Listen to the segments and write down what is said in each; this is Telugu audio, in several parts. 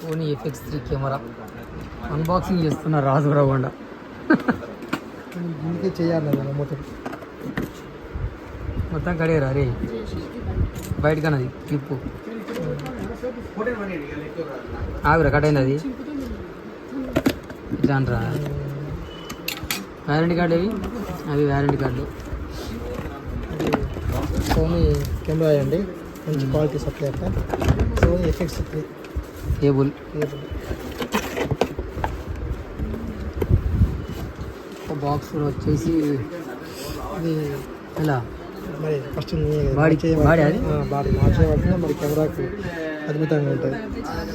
Sony FX three camera. Unboxing చేస్తున్న రాజు రవ్వండ ఇంకే చేయాలి కదా మొత్తం. మొత్తం కడిగారా రే. బయటకన్నది క్లిప్పు ఆగురా కట్ అయింది అది? ఇట్లా అంటారా వ్యారంటీ కార్డు ఏవి? అవి వ్యారంటీ కార్డులు సోనీ కెమెరా అండి. మంచి క్వాలిటీ సప్లై అక్క Sony effects three cable cable ఒక బాక్స్ వచ్చేసి ఇది ఎలా మరి ఫస్ట్ బాడీ- బాడీ అది? బాడీ మార్చేవాళ్ళకి మరి కెమెరాకు అద్భుతంగా ఉంటుంది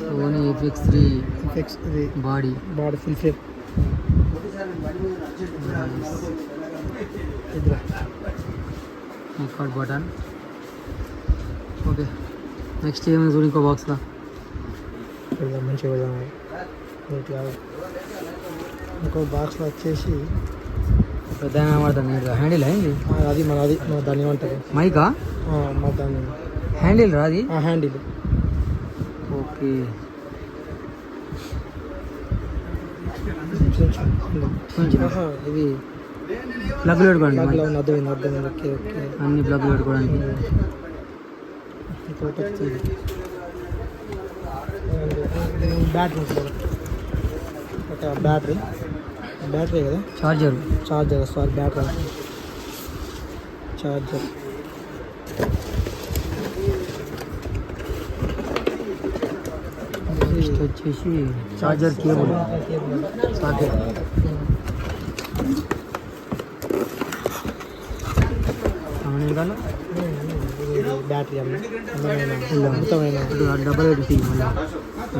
సోనీ ఎఫ్ఎక్స్ త్రీ ఎఫెక్ట్స్ ఇది బాడీ బాడీ ఫుల్ ఫ్రేమ్ ఇది రికార్డ్ బటన్ ఓకే. నెక్స్ట్ ఏమైనా చూడు ఇంకో బాక్స్లో పెడదాం మంచిగా పెడదాం నీట్గా ఇంకో బాక్స్లో వచ్చేసి పెద్ద పడుతుంది హ్యాండిల్ అయింది అది మన అది మన దాన్ని ఏమంటారు? మైకా మన దాన్ని హ్యాండిల్ రాది ఆ హ్యాండిల్ ఓకే. ఇది ప్లగ్లు పెట్టుకోండి అర్థమైంది అర్థమైంది. Okay okay. అన్ని ప్లగ్లు పెట్టుకోవడానికి ఇంకోటి వచ్చి బ్యాటరీ ఉంటుంది ఒక బ్యాటరీ బ్యాటరీ కదా charger charger sorry battery charger next వచ్చేసి చార్జర్ కేబుల్ సాకెట్ వెనకాల బ్యాటరీ అన్న అందమైన అద్భుతమైన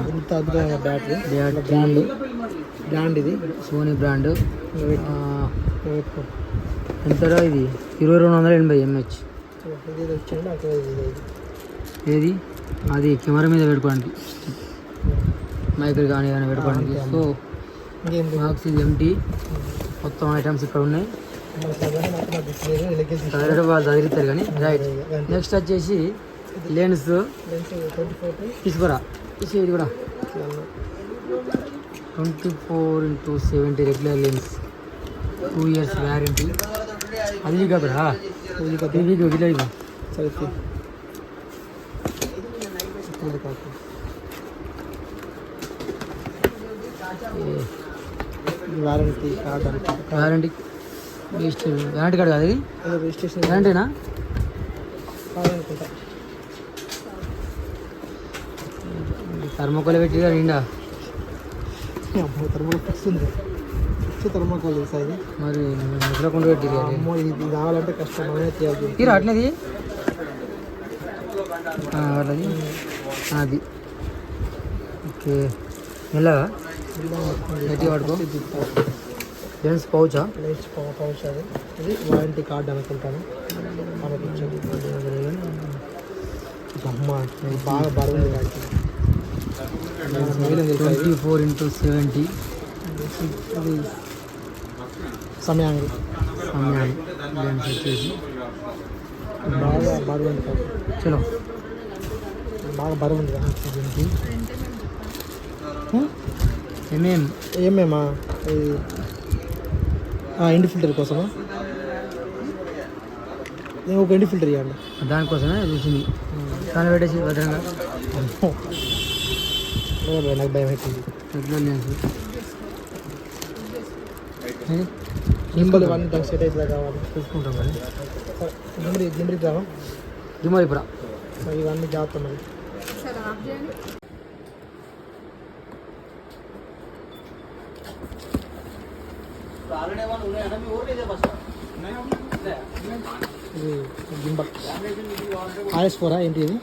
ఇంత బ్యాటరీ. బ్రాండ్ బ్రాండ్ ఇది. Sony brand. ఎంతరా ఇది? ఇరవై రెండు వందల ఎనభై ఎంహెచ్. ఏది? అది కెమెరా మీద పెట్టుకోవడానికి. మైకులు కానీ కానీ పెట్టుకోవడానికి. సో. బాక్స్ ఇది ఎంటీ మొత్తం ఐటమ్స్ ఇక్కడ ఉన్నాయి. కలర్ వాళ్ళు చదివిస్తారు కానీ రైట్ నెక్స్ట్ వచ్చేసి లెన్స్ తీసుకురా. తీసి ఇది కూడా. Twenty four into seventy regular lens two years warranty అది కదా ఇది ఇవ్వు. సరే ఇది వారంటీ అనుకుంటా వ్యారంటీ కార్డు కాదు రిజిస్ట్రేషన్ వ్యారంటీనా థర్మోకోల్ పెట్టి నిండా. థర్మోకోల్ ఉంది. ఫిక్స్ థర్మోకోల్ ఇది? మరి ముద్రకుండా పెట్టి అమ్మో ఇది కావాలంటే కష్టం. మనమే తీయాలి తీరా అట్లేది? అట్లది? అది. ఓకే. మెల్లగా? గట్టిగా పడుకో లెన్స్ పౌచా లెన్స్ పౌచ్ అది ఇది వారంటీ కార్డ్ అనుకుంటాను. బాగా బరువు? ట్వంటీ ఫోర్ ఇంటూ సెవెంటీ ఇది సమయానికి. సమయాన్ని లెన్స్ వచ్చేసి బాగా బరువు. చలో. బాగా బరువు ఉంది కదా దీనికి ఏమేం ఏమేమా? ఇండి ఫిల్టర్ కోసమా? నేను ఒక ఇండి ఫిల్టర్ ఇవ్వండి దానికోసమే చూసింది దాన్ని పెట్టేసి భద్రంగా. నాకు భయం అవుతుంది ఇవన్నీ దానికి సెట్ అయితే కావాలి. చూసుకుంటాం మరి. గింబడి గింబడికి రావా దిమాలి ఇప్పుడు మరి ఇవన్నీ జాగ్రత్త మరి ఇది గింబల్ ఆర్ఎస్ ఫోరా ఏంటి ఇది?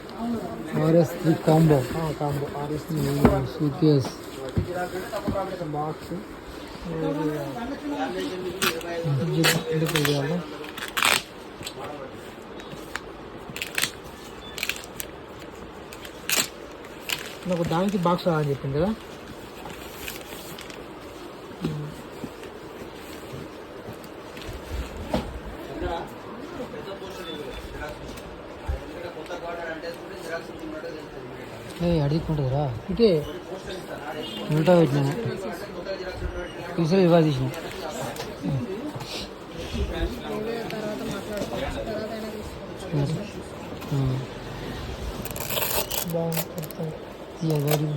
RS three combo. Combo. RS suitcase box. ఎందుకు చేయాలి నాకు దానికి బాక్స్ రాదని చెప్పింది కదా? ఏ అడుగుకుంటుందిరా. ఇటే ఉల్టా పెట్టినాను తీసుకుని ఇవ్వాలి తీసిన బాగుంది ఇక బయటికి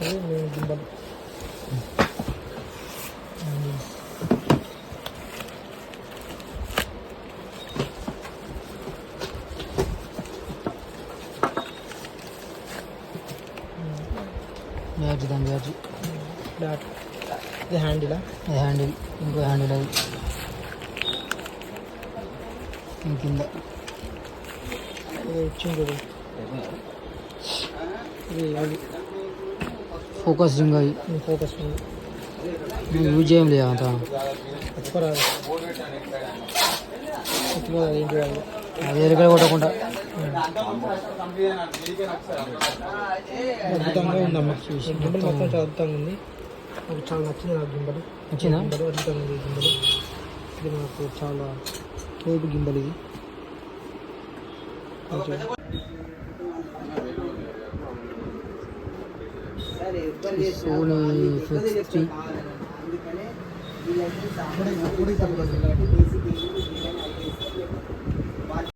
అదే నేను గింబల్ బ్యాటరీ దాని బ్యాటరీ డాట్ ఇది హ్యాండిలా అది హ్యాండిల్ ఇంకో హ్యాండిల్ అది. ఇంక కింద. ఇది వచ్చింది ఇది అది. ఫోకస్ రింగ్ అవి ఫోకస్ ఉంది యూజ్ చేయం లేదా అంత. ఎరగడ కొట్టకుండా అద్భుతంగా ఉందమ్మా ఈ గింబల్ మొత్తం చాలా అద్భుతంగా ఉంది. నాకు చాలా నచ్చింది నాకు గింబల్. గింబల్ అద్భుతంగా ఉంది గింబల్. ఇది నాకు చాలా తోపు గింబల్ ఇది సోనీ